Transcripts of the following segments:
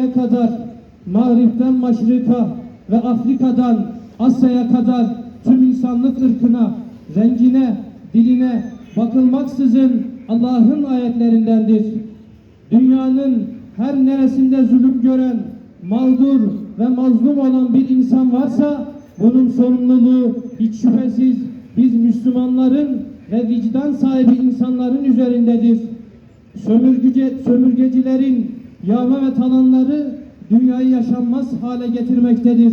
doğuya kadar, Mağrip'ten Maşrika ve Afrika'dan Asya'ya kadar tüm insanlık ırkına, rengine, diline bakılmaksızın Allah'ın ayetlerindendir. Dünyanın her neresinde zulüm gören, mağdur ve mazlum olan bir insan varsa bunun sorumluluğu hiç şüphesiz biz Müslümanların ve vicdan sahibi insanların üzerindedir. Sömürgüce, sömürgecilerin yağma ve talanları dünyayı yaşanmaz hale getirmektedir.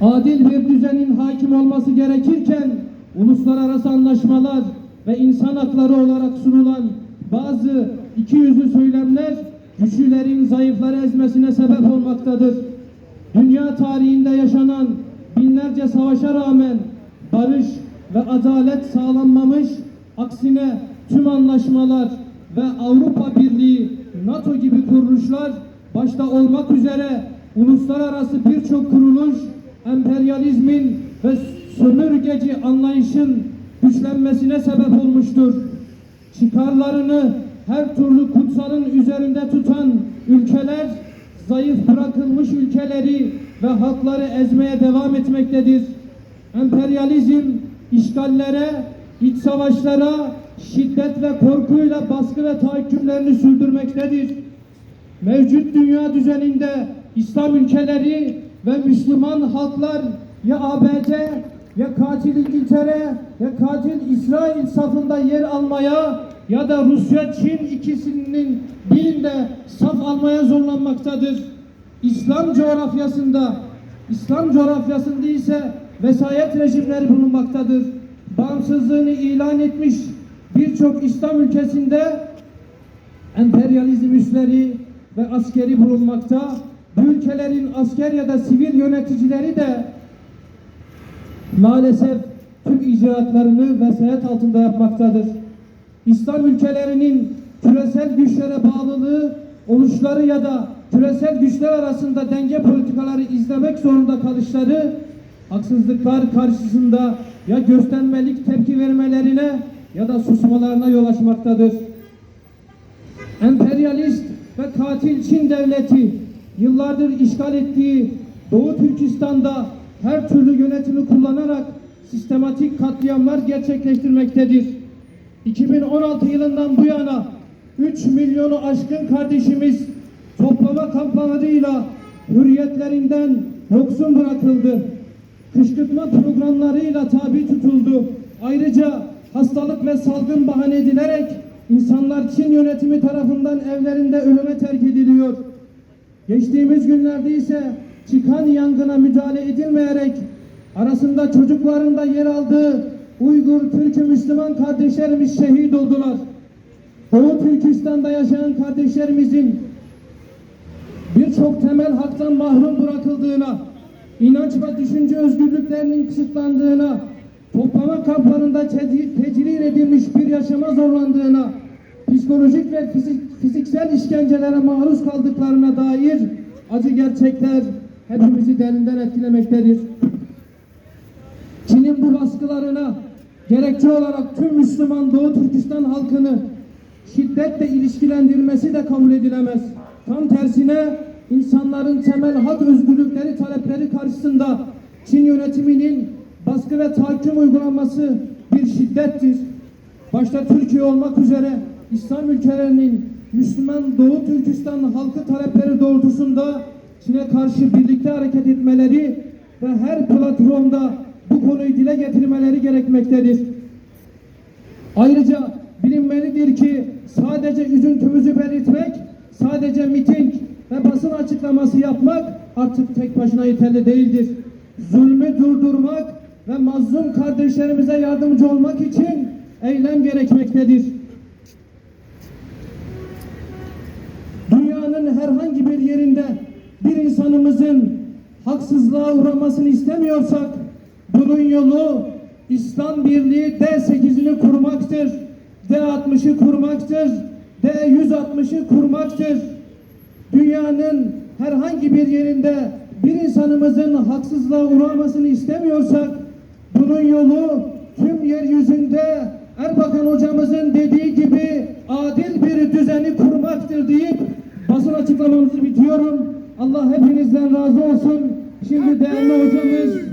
Adil bir düzenin hakim olması gerekirken uluslararası anlaşmalar ve insan hakları olarak sunulan bazı iki yüzlü söylemler güçlülerin zayıfları ezmesine sebep olmaktadır. Dünya tarihinde yaşanan binlerce savaşa rağmen barış ve adalet sağlanmamış, aksine tüm anlaşmalar ve Avrupa Birliği, NATO gibi kuruluşlar başta olmak üzere uluslararası birçok kuruluş emperyalizmin ve sömürgeci anlayışın güçlenmesine sebep olmuştur. Çıkarlarını her türlü kutsalın üzerinde tutan ülkeler zayıf bırakılmış ülkeleri ve halkları ezmeye devam etmektedir. Emperyalizm işgallere, iç savaşlara, şiddet ve korkuyla baskı ve tahakkümlerini sürdürmektedir. Mevcut dünya düzeninde İslam ülkeleri ve Müslüman halklar ya ABD ya katil İngiltere ya katil İsrail safında yer almaya ya da Rusya Çin ikisinin birinde saf almaya zorlanmaktadır. İslam coğrafyasında İslam coğrafyasında ise vesayet rejimleri bulunmaktadır. Bağımsızlığını ilan etmiş birçok İslam ülkesinde emperyalizm üsleri ve askeri bulunmakta. Bu ülkelerin asker ya da sivil yöneticileri de maalesef tüm icraatlarını vesayet altında yapmaktadır. İslam ülkelerinin küresel güçlere bağlılığı, oluşları ya da küresel güçler arasında denge politikaları izlemek zorunda kalışları, haksızlıklar karşısında ya göstermelik tepki vermelerine ya da susmalarına yol açmaktadır. Emperyalist ve katil Çin devleti yıllardır işgal ettiği Doğu Türkistan'da her türlü yönetimi kullanarak sistematik katliamlar gerçekleştirmektedir. 2016 yılından bu yana 3 milyonu aşkın kardeşimiz toplama kampanyasıyla hürriyetlerinden yoksun bırakıldı. Kışkırtma programlarıyla tabi tutuldu. Ayrıca hastalık ve salgın bahane edilerek insanlar Çin yönetimi tarafından evlerinde ölüme terk ediliyor. Geçtiğimiz günlerde ise çıkan yangına müdahale edilmeyerek arasında çocukların da yer aldığı Uygur Türk'ü Müslüman kardeşlerimiz şehit oldular. Doğu Türkistan'da yaşayan kardeşlerimizin birçok temel haktan mahrum bırakıldığına, inanç ve düşünce özgürlüklerinin kısıtlandığına, toplama kamplarında tecri- tecrir edilmiş bir yaşama zorlandığına, psikolojik ve fizik- fiziksel işkencelere maruz kaldıklarına dair acı gerçekler hepimizi derinden etkilemektedir. Çin'in bu baskılarına gerekçe olarak tüm Müslüman Doğu Türkistan halkını şiddetle ilişkilendirmesi de kabul edilemez. Tam tersine insanların temel hak özgürlükleri talepleri karşısında Çin yönetiminin baskı ve tahakküm uygulanması bir şiddettir. Başta Türkiye olmak üzere İslam ülkelerinin Müslüman Doğu Türkistan halkı talepleri doğrultusunda Çin'e karşı birlikte hareket etmeleri ve her platformda bu konuyu dile getirmeleri gerekmektedir. Ayrıca bilinmelidir ki sadece üzüntümüzü belirtmek, sadece miting ve basın açıklaması yapmak artık tek başına yeterli değildir. Zulmü durdurmak ve mazlum kardeşlerimize yardımcı olmak için eylem gerekmektedir. Dünyanın herhangi bir yerinde bir insanımızın haksızlığa uğramasını istemiyorsak bunun yolu İslam Birliği D8'ini kurmaktır. D60'ı kurmaktır. D160'ı kurmaktır. Dünyanın herhangi bir yerinde bir insanımızın haksızlığa uğramasını istemiyorsak bunun yolu tüm yeryüzünde Erbakan hocamızın dediği gibi adil bir düzeni kurmaktır deyip basın açıklamamızı bitiriyorum. Allah hepinizden razı olsun. Şimdi değerli hocamız